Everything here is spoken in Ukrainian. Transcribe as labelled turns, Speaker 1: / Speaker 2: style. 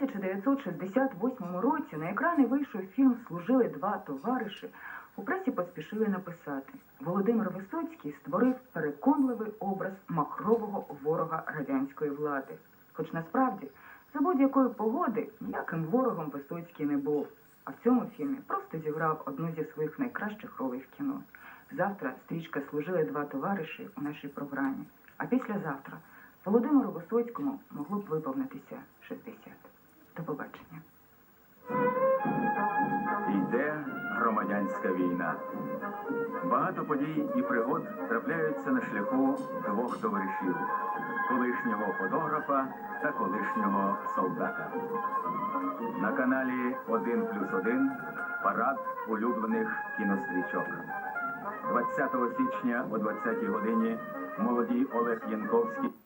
Speaker 1: 1968 році на екрани вийшов фільм Служили два товариші. У пресі поспішили написати. Володимир Висоцький створив переконливий образ махрового ворога радянської влади. Хоч насправді за будь-якої погоди ніяким ворогом Висоцький не був. А в цьому фільмі просто зіграв одну зі своїх найкращих ролей в кіно. Завтра стрічка служили два товариші у нашій програмі. А післязавтра Володимиру Висоцькому могло б виповнитися 60. Побачення.
Speaker 2: Йде громадянська війна. Багато подій і пригод трапляються на шляху двох товаришів колишнього фотографа та колишнього солдата. На каналі 1 плюс 1 парад улюблених кінострічок. 20 січня о 20-й годині молоді Олег Янковський.